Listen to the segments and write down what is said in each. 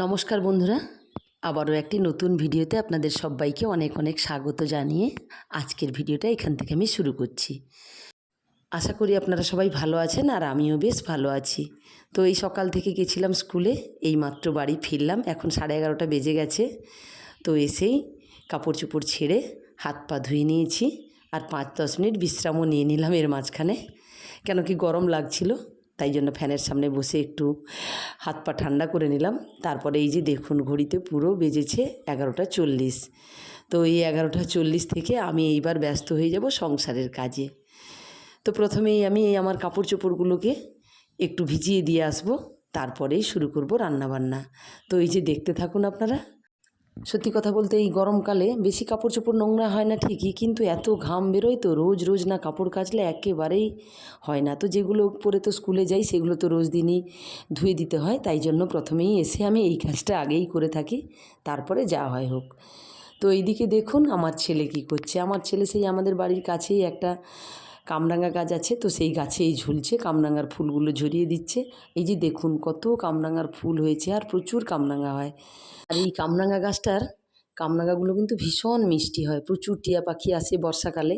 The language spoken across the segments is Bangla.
নমস্কার বন্ধুরা, আবারও একটি নতুন ভিডিওতে আপনাদের সবাইকে অনেক অনেক স্বাগত জানিয়ে আজকের ভিডিওটা এখান থেকে আমি শুরু করছি। আশা করি আপনারা সবাই ভালো আছেন আর আমিও বেশ ভালো আছি। তো এই সকাল থেকে গেছিলাম স্কুলে, এই মাত্র বাড়ি ফিরলাম, এখন সাড়ে এগারোটা বেজে গেছে। তো এসেই কাপড় চোপড় ছেড়ে হাত পা ধুয়ে নিয়েছি আর পাঁচ দশ মিনিট বিশ্রামও নিয়ে নিলাম এর মাঝখানে। কেন কি গরম লাগছিল তাই জন্য ফ্যানের সামনে বসে একটু হাত পা ঠান্ডা করে নিলাম। তারপরে এই যে দেখুন ঘড়িতে পুরো বেজেছে এগারোটা চল্লিশ। তো এই এগারোটা চল্লিশ থেকে আমি এইবার ব্যস্ত হয়ে যাব সংসারের কাজে। তো প্রথমেই আমি এই আমার কাপড় চোপড়গুলোকে একটু ভিজিয়ে দিয়ে আসব। তারপরেই শুরু করব রান্নাবান্না। তো এই যে দেখতে থাকুন আপনারা সত্যি কথা বলতে এই গরমকালে বেশি কাপড় চোপড় নোংরা হয় না ঠিকই, কিন্তু এত ঘাম বেরোয় তো রোজ রোজ না কাপড় কাচলে একেবারেই হয় না। তো যেগুলো পরে তো স্কুলে যাই সেগুলো তো রোজ দিনই ধুয়ে দিতে হয়, তাই জন্য প্রথমেই এসে আমি এই কাজটা আগেই করে থাকি, তারপরে যা হয় হোক। তো এইদিকে দেখুন আমার ছেলে কি করছে। আমার ছেলে সেই আমাদের বাড়ির কাছেই একটা কামরাঙা গাছ আছে, তো সেই গাছেই ঝুলছে কামরাঙার ফুলগুলো ঝরিয়ে দিচ্ছে। এই যে দেখুন কত কামরাঙার ফুল হয়েছে, আর প্রচুর কামরাঙা হয়। আর এই কামরাঙা গাছটার কামরাঙাগুলো কিন্তু ভীষণ মিষ্টি হয়, প্রচুর টিয়া পাখি আসে বর্ষাকালে।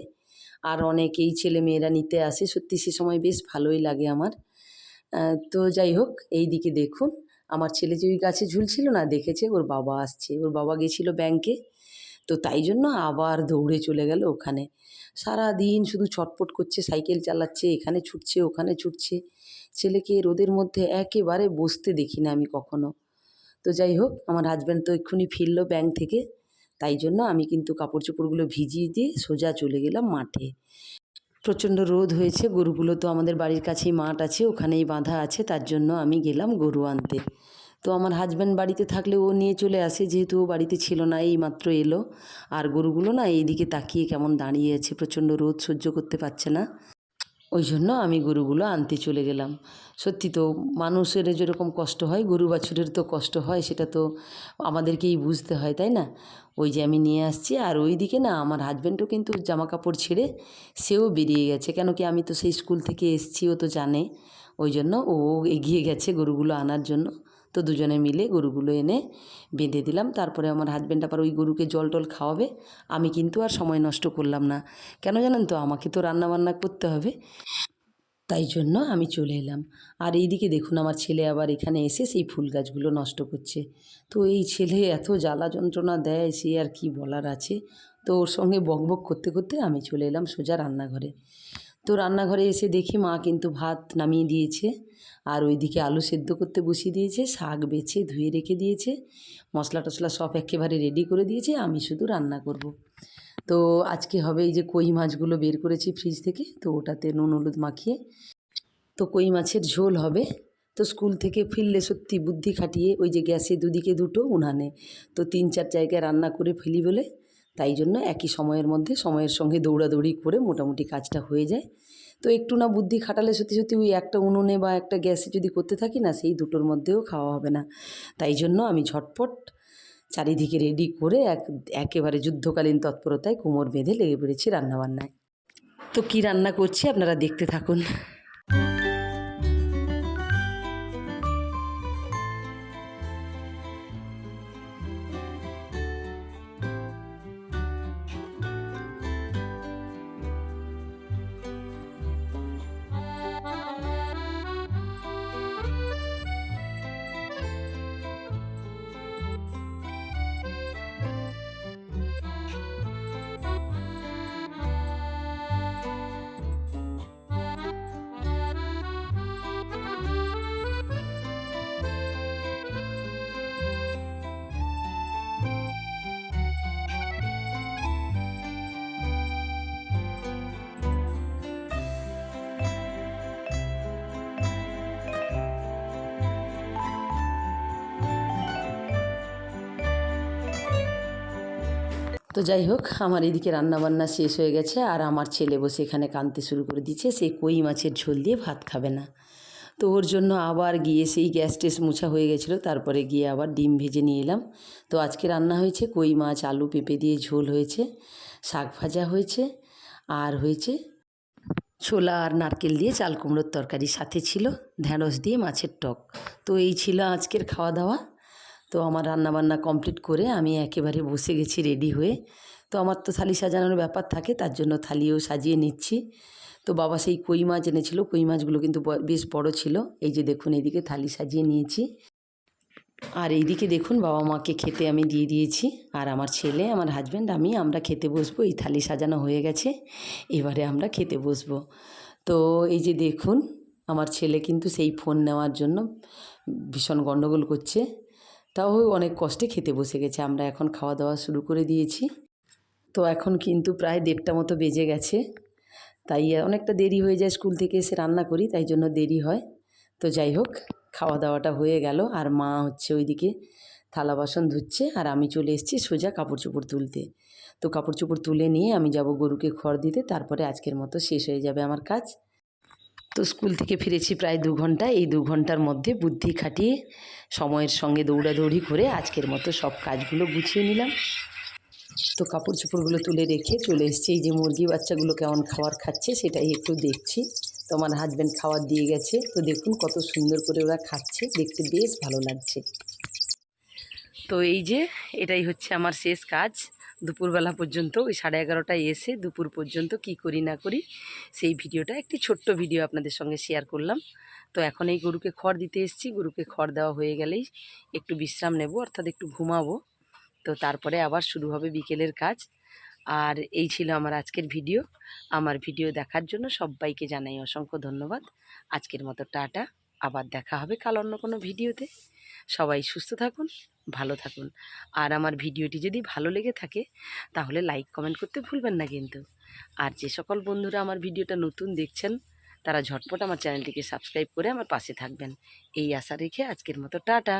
আর অনেক এই ছেলে মেয়েরা নিতে আসে, সত্যি সে সময় বেশ ভালোই লাগে আমার। তো যাই হোক, এই দিকে দেখুন। আমার ছেলে যে ওই গাছে ঝুলছিল না, দেখেছে, ওর বাবা আসছে। ওর বাবা গেছিল ব্যাংকে তো তাই জন্য আবার দৌড়ে চলে গেল ওখানে। সারা দিন শুধু ছটপট করছে, সাইকেল চালাচ্ছে, এখানে ছুটছে, ওখানে ছুটছে। ছেলেকে রোদের মধ্যে একেবারে বসতে দেখি না আমি কখনো। তো যাই হোক, আমার হাজব্যান্ড তো এক্ষুনি ফিরলো ব্যাংক থেকে। তাই জন্য আমি কিন্তু কাপড় চোপড়গুলো ভিজিয়ে দিয়ে সোজা চলে গেলাম মাঠে। প্রচণ্ড রোদ হয়েছে, গরুগুলো তো আমাদের বাড়ির কাছেই মাঠ আছে, ওখানেই বাঁধা আছে, তার জন্য আমি গেলাম গরু আনতে। আমার হাজব্যান্ড বাড়িতে থাকলে ও নিয়ে চলে আসে, যেহেতু ও বাড়িতে ছিল না এই মাত্র এলো। আর গরুগুলো না এইদিকে তাকিয়ে কেমন দাঁড়িয়ে আছে, প্রচণ্ড রোদ সহ্য করতে পারছে না। ওই জন্য আমি গরুগুলো আনতে চলে গেলাম। সত্যি তো, মানুষের যেরকম কষ্ট হয়, গরু বাছুরের তো কষ্ট হয়, সেটা তো আমাদেরকেই বুঝতে হয়, তাই না? ওই যে আমি নিয়ে আসছি, আর ওই দিকে না আমার হাজব্যান্ডও কিন্তু জামা কাপড় ছেড়ে সেও বেরিয়ে গেছে। কেন কি আমি তো সেই স্কুল থেকে এসছি, ও তো জানে। ওই জন্য ও এগিয়ে গেছে গরুগুলো আনার জন্য। তো দুজনে মিলে গরুগুলো এনে বেঁধে দিলাম। তারপরে আমার হাজব্যান্ড আবার ওই গরুকে জল টল খাওয়াবে। আমি কিন্তু আর সময় নষ্ট করলাম না। কেন জানেন তো? আমাকে তো রান্না বান্না করতে হবে। তাই জন্য আমি চলে এলাম। আর এইদিকে দেখুন আমার ছেলে আবার এখানে এসে সেই ফুল গাছগুলো নষ্ট করছে। তো এই ছেলে এত জ্বালা যন্ত্রণা দেয়, সে আর কি বলার আছে? তো ওর সঙ্গে বকবক করতে করতে আমি চলে এলাম সোজা রান্নাঘরে। তো রান্নাঘরে এসে দেখি মা কিন্তু ভাত নামিয়ে দিয়েছে আর ওইদিকে আলু সেদ্ধ করতে বসিয়ে দিয়েছে, শাক বেছে ধুয়ে রেখে দিয়েছে, মশলা টশলা সব একেবারে রেডি করে দিয়েছে, আমি শুধু রান্না করব। তো আজকে হবে এই যে কই মাছগুলো বের করেছি ফ্রিজ থেকে, তো ওটাতে নুন, হলুদ মাখিয়ে, তো কই মাছের ঝোল হবে তো স্কুল থেকে ফিরলে সত্যি বুদ্ধি খাটিয়ে ওই যে গ্যাসে দুদিকে দুটো উনানে, তো তিন চার জায়গায় রান্না করে ফেলি বলে তাই জন্য একই সময়ের মধ্যে সময়ের সঙ্গে দৌড়াদৌড়ি করে মোটামুটি কাজটা হয়ে যায়। তো একটু না বুদ্ধি খাটালে সত্যি সত্যি ওই একটা উনুনে বা একটা গ্যাসে যদি করতে থাকি না, সেই দুটোর মধ্যেও খাওয়া হবে না। তাই জন্য আমি ঝটপট চারিদিকে রেডি করে এক, একেবারে যুদ্ধকালীন তৎপরতায় কোমর বেঁধে লেগে পড়েছি রান্নাবান্নায়। তো কি রান্না করছি আপনারা দেখতে থাকুন। তো যাই হোক, আমার এদিকে রান্নাবান্না শেষ হয়ে গেছে আর আমার ছেলে বসে এখানে কাঁদতে শুরু করে দিচ্ছে সে কই মাছের ঝোল দিয়ে ভাত খাবে না। তো ওর জন্য আবার গিয়ে সেই গ্যাস টেস মুছা হয়ে গেছিল, তারপরে গিয়ে আবার ডিম ভেজে নিয়ে এলাম। তো আজকে রান্না হয়েছে কই মাছ, আলু, পেঁপে দিয়ে ঝোল হয়েছে, শাক ভাজা হয়েছে, আর হয়েছে ছোলা আর নারকেল দিয়ে চাল কুমড়োর তরকারি, সাথে ছিল ঢ্যাঁড়স দিয়ে মাছের টক। তো এই ছিল আজকের খাওয়া দাওয়া। তো আমার রান্নাবান্না কমপ্লিট করে আমি একেবারে বসে গেছি রেডি হয়ে। তো আমার তো থালি সাজানোর ব্যাপার থাকে, তার জন্য থালিও সাজিয়ে নিচ্ছি। তো বাবা সেই কই মাছ এনেছিল, কই মাছগুলো কিন্তু বেশ বড় ছিল। এই যে দেখুন, এইদিকে থালি সাজিয়ে নিয়েছি। আর এইদিকে দেখুন, বাবা মাকে খেতে আমি দিয়ে দিয়েছি। আর আমার ছেলে, আমার হাজব্যান্ড আমি, আমরা খেতে বসবো। এই থালি সাজানো হয়ে গেছে, এবারে আমরা খেতে বসবো। তো এই যে দেখুন, আমার ছেলে কিন্তু সেই ফোন নেওয়ার জন্য ভীষণ গণ্ডগোল করছে। তাও অনেক কষ্টে খেতে বসে গেছে। আমরা এখন খাওয়া দাওয়া শুরু করে দিয়েছি। তো এখন কিন্তু প্রায় দেড়টা মতো বেজে গেছে। তাই অনেকটা দেরি হয়ে যায় স্কুল থেকে এসে রান্না করি, তাই জন্য দেরি হয়। তো যাই হোক খাওয়া দাওয়াটা হয়ে গেল। আর মা হচ্ছে ওইদিকে থালা বাসন ধুচ্ছে আর আমি চলে এসেছি সোজা কাপড় চোপড় তুলতে। তো কাপড় চোপড় তুলে নিয়ে আমি যাব গরুকে খড় দিতে, তারপরে আজকের মতো শেষ হয়ে যাবে আমার কাজ। তো স্কুল থেকে ফিরেছি প্রায় দু ঘণ্টা। এই দু ঘণ্টার মধ্যে বুদ্ধি খাটিয়ে সময়ের সঙ্গে দৌড়াদৌড়ি করে আজকের মতো সব কাজগুলো গুছিয়ে নিলাম। তো কাপড় চোপড়গুলো তুলে রেখে চলে এসেছি। এই যে মুরগি বাচ্চাগুলো কেমন খাবার খাচ্ছে সেটাই একটু দেখছি। তো আমার হাজব্যান্ড খাবার দিয়ে গেছে। তো দেখুন কত সুন্দর করে ওরা খাচ্ছে। দেখতে বেশ ভালো লাগছে। তো এই যে এটাই হচ্ছে আমার শেষ কাজ। দুপুরবেলা পর্যন্ত, ওই সাড়ে এগারোটায় এসে দুপুর পর্যন্ত কি করি না করি, সেই ভিডিওটা একটি ছোট্ট ভিডিও আপনাদের সঙ্গে শেয়ার করলাম। তো এখন এই গরুকে খড় দিতে এসেছি, গরুকে খড় দেওয়া হয়ে গেলেই একটু বিশ্রাম নেব, অর্থাৎ একটু ঘুমাবো। তো তারপরে আবার শুরু হবে বিকেলের কাজ। আর এই ছিল আমার আজকের ভিডিও। আমার ভিডিও দেখার জন্য সবাইকে জানাই অসংখ্য ধন্যবাদ। আজকের মতো টাটা। আবার দেখা হবে কাল অন্য কোনো ভিডিওতে। সবাই সুস্থ থাকুন, ভালো থাকুন। আর আমার ভিডিওটি যদি ভালো লেগে থাকে, তাহলে লাইক কমেন্ট করতে ভুলবেন না কিন্তু। আর যে সকল বন্ধুরা আমার ভিডিওটা নতুন দেখছেন, তারা ঝটপট আমার চ্যানেলটিকে সাবস্ক্রাইব করে আমার পাশে থাকবেন। এই আশা রেখে আজকের মতো টাটা।